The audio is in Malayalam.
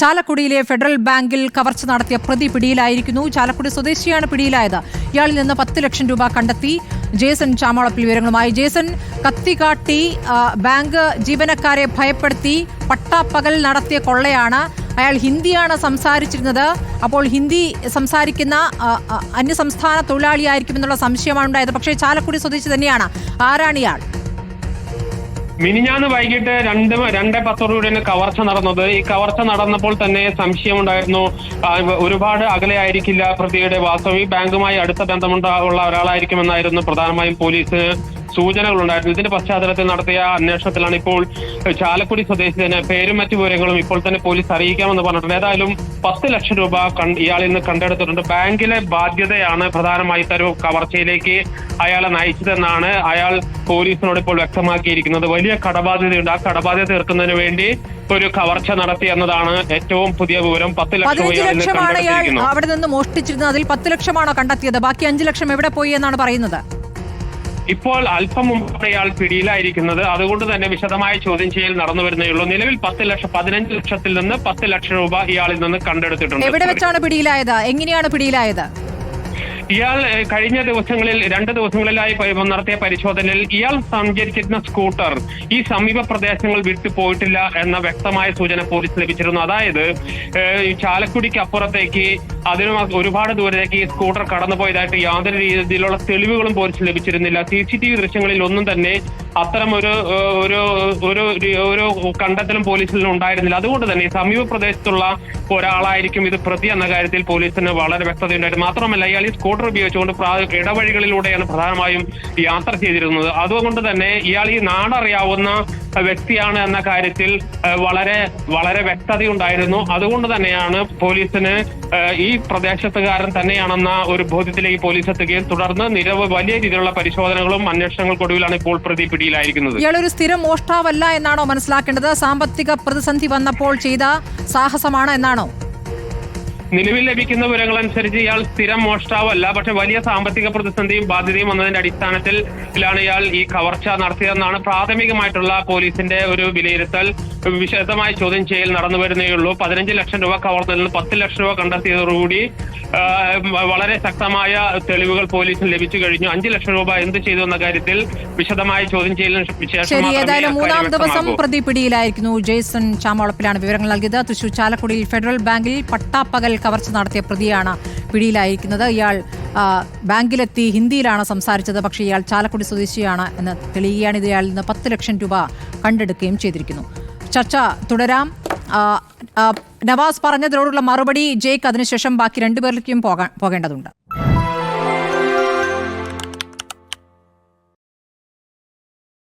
ചാലക്കുടിയിലെ ഫെഡറൽ ബാങ്കിൽ കവർച്ച നടത്തിയ പ്രതി പിടിയിലായിരിക്കുന്നു. ചാലക്കുടി സ്വദേശിയാണ് പിടിയിലായത്. ഇയാളിൽ നിന്ന് പത്ത് ലക്ഷം രൂപ കണ്ടെത്തി. ജേസൺ ചാമോളപ്പിൽ വിവരങ്ങളുമായി. ജേസൺ കത്തി കാട്ടി ബാങ്ക് ജീവനക്കാരെ ഭയപ്പെടുത്തി പട്ടാപ്പകൽ നടത്തിയ കൊള്ളയാണ്. അയാൾ ഹിന്ദിയാണ് സംസാരിച്ചിരുന്നത്. അപ്പോൾ ഹിന്ദി സംസാരിക്കുന്ന അന്യസംസ്ഥാന തൊഴിലാളിയായിരിക്കുമെന്നുള്ള സംശയമാണ് ഉണ്ടായത്. പക്ഷേ ചാലക്കുടി സ്വദേശി തന്നെയാണ്. ആരാണ് ഇയാൾ? മിനിഞ്ഞാന്ന് വൈകിട്ട് രണ്ട് രണ്ട് പത്തോടുകൂടിയാണ് കവർച്ച നടന്നത്. ഈ കവർച്ച നടന്നപ്പോൾ തന്നെ സംശയമുണ്ടായിരുന്നു. ഒരുപാട് അകലെ ആയിരിക്കില്ല പ്രതിയുടെ വാസ്തവി ബാങ്കുമായി അടുത്ത ബന്ധമുണ്ടാകുള്ള ഒരാളായിരിക്കുമെന്നായിരുന്നു പ്രധാനമായും പോലീസ് സൂചനകളുണ്ടായിരുന്നു. ഇതിന്റെ പശ്ചാത്തലത്തിൽ നടത്തിയ അന്വേഷണത്തിലാണ് ഇപ്പോൾ ചാലക്കുടി സ്വദേശി തന്നെ പേരും മറ്റു വിവരങ്ങളും ഇപ്പോൾ തന്നെ പോലീസ് അറിയിക്കാമെന്ന് പറഞ്ഞിട്ടുണ്ട്. ഏതായാലും പത്ത് ലക്ഷം രൂപ ഇയാളിൽ നിന്ന് കണ്ടെടുത്തിട്ടുണ്ട്. ബാങ്കിലെ ബാധ്യതയാണ് പ്രധാനമായി തരൂ കവർച്ചയിലേക്ക് അയാളെ നയിച്ചതെന്നാണ് അയാൾ പോലീസിനോട് ഇപ്പോൾ വ്യക്തമാക്കിയിരിക്കുന്നത്. വലിയ കടബാധ്യതയുണ്ട്. ആ കടബാധ്യത തീർക്കുന്നതിന് വേണ്ടി ഒരു കവർച്ച നടത്തി എന്നതാണ് ഏറ്റവും പുതിയ വിവരം. പത്ത് ലക്ഷം ലക്ഷമാണ് അവിടെ നിന്ന് മോഷ്ടിച്ചിരുന്നത്. അതിൽ പത്ത് ലക്ഷമാണോ കണ്ടെത്തിയത്? ബാക്കി അഞ്ചു ലക്ഷം എവിടെ പോയി എന്നാണ് പറയുന്നത്? ഇപ്പോൾ അല്പം മുമ്പാണ് ഇയാൾ പിടിയിലായിരിക്കുന്നത്. അതുകൊണ്ട് തന്നെ വിശദമായ ചോദ്യം ചെയ്യൽ നടന്നു വരുന്നേ ഉള്ളൂ. നിലവിൽ പത്ത് ലക്ഷം പതിനഞ്ച് ലക്ഷത്തിൽ നിന്ന് പത്ത് ലക്ഷം രൂപ ഇയാളിൽ നിന്ന് കണ്ടെടുത്തിട്ടുണ്ട്. എവിടെ വെച്ചാണ് പിടിയിലായത്? എങ്ങനെയാണ് പിടിയിലായത്? ഇയാൾ കഴിഞ്ഞ ദിവസങ്ങളിൽ രണ്ട് ദിവസങ്ങളിലായി നടത്തിയ പരിശോധനയിൽ ഇയാൾ സഞ്ചരിച്ചിരുന്ന സ്കൂട്ടർ ഈ സമീപ പ്രദേശങ്ങൾ വിട്ടു പോയിട്ടില്ല എന്ന വ്യക്തമായ സൂചന പോലീസ് ലഭിച്ചിരുന്നു. അതായത് ചാലക്കുടിക്ക് അപ്പുറത്തേക്ക് അതിന് ഒരുപാട് ദൂരത്തേക്ക് ഈ സ്കൂട്ടർ കടന്നുപോയതായിട്ട് യാതൊരു രീതിയിലുള്ള തെളിവുകളും പോലീസ് ലഭിച്ചിരുന്നില്ല. സി സി ടി വി ദൃശ്യങ്ങളിൽ ഒന്നും തന്നെ അത്തരം ഒരു ഒരു ഒരു ഒരു കണ്ടെത്തലും പോലീസിൽ ഉണ്ടായിരുന്നില്ല. അതുകൊണ്ട് തന്നെ സമീപ പ്രദേശത്തുള്ള ഒരാളായിരിക്കും ഇത് പ്രതി എന്ന കാര്യത്തിൽ പോലീസിന് വളരെ വ്യക്തതയുണ്ടായിരുന്നു മാത്രമല്ല ഇയാൾ ഈ സ്കൂട്ടർ ഉപയോഗിച്ചുകൊണ്ട് ഇടവഴികളിലൂടെയാണ് പ്രധാനമായും യാത്ര ചെയ്തിരുന്നത്. അതുകൊണ്ട് തന്നെ ഇയാൾ ഈ നാടറിയാവുന്ന വ്യക്തിയാണ് എന്ന കാര്യത്തിൽ വളരെ വളരെ വ്യക്തതയുണ്ടായിരുന്നു. അതുകൊണ്ട് തന്നെയാണ് പോലീസിന് ഈ പ്രദേശത്തുകാരൻ തന്നെയാണെന്ന ഒരു ബോധ്യത്തിലേക്ക് പോലീസ് എത്തുകയും തുടർന്ന് നിരവധി വലിയ രീതിയിലുള്ള പരിശോധനകളും അന്വേഷണങ്ങൾക്കൊടുവിലാണ് ഇപ്പോൾ പ്രതി പിടിയിലായിരിക്കുന്നത് ഇയാളൊരു സ്ഥിരം മോഷ്ടാവല്ല എന്നാണോ മനസ്സിലാക്കേണ്ടത്? സാമ്പത്തിക പ്രതിസന്ധി വന്നപ്പോൾ ചെയ്ത സാഹസമാണ് എന്നാണോ? നിലവിൽ ലഭിക്കുന്ന വിവരങ്ങൾ അനുസരിച്ച് ഇയാൾ സ്ഥിരം മോഷ്ടാവല്ല. പക്ഷെ വലിയ സാമ്പത്തിക പ്രതിസന്ധിയും ബാധ്യതയും വന്നതിന്റെ അടിസ്ഥാനത്തിൽ ഇയാൾ ഈ കവർച്ച നടത്തിയതെന്നാണ് പ്രാഥമികമായിട്ടുള്ള പോലീസിന്റെ ഒരു വിലയിരുത്തൽ. വിശദമായ ചോദ്യം ചെയ്യൽ നടന്നു വരുന്നേയുള്ളൂ പതിനഞ്ച് ലക്ഷം രൂപ കവർന്നതിൽ നിന്ന് പത്ത് ലക്ഷം രൂപ കണ്ടെത്തിയതോടുകൂടി വളരെ ശക്തമായ തെളിവുകൾ പോലീസിന് ലഭിച്ചു കഴിഞ്ഞു. അഞ്ച് ലക്ഷം രൂപ എന്ത് ചെയ്തു എന്ന കാര്യത്തിൽ വിശദമായ ചോദ്യം ചെയ്യലിന് ശേഷം ഏതായാലും മൂന്നാം ദിവസം പ്രതി പിടിയിലായിരിക്കുന്നു ജെയ്സൺ ചാമോളപ്പിലാണ് വിവരങ്ങൾ നൽകിയത്. തൃശൂർ ചാലക്കുടിയിൽ ഫെഡറൽ ബാങ്കിൽ പട്ടാപ്പകൽ കവർച്ച നടത്തിയ പ്രതിയാണ് പിടിയിലായിരിക്കുന്നത്. ഇയാൾ ബാങ്കിലെത്തി ഹിന്ദിയിലാണ് സംസാരിച്ചത്. പക്ഷേ ഇയാൾ ചാലക്കുടി സ്വദേശിയാണ് എന്ന് തെളിയുകയാണ്. ഇയാളിൽ നിന്ന് പത്ത് ലക്ഷം രൂപ കണ്ടെടുക്കുകയും ചെയ്തിരിക്കുന്നു. ചർച്ച തുടരാം. നവാസ് പറഞ്ഞതിനോടുള്ള മറുപടി ജേക്ക് അതിനുശേഷം ബാക്കി രണ്ടുപേരിലേക്കും പോകേണ്ടതുണ്ട്.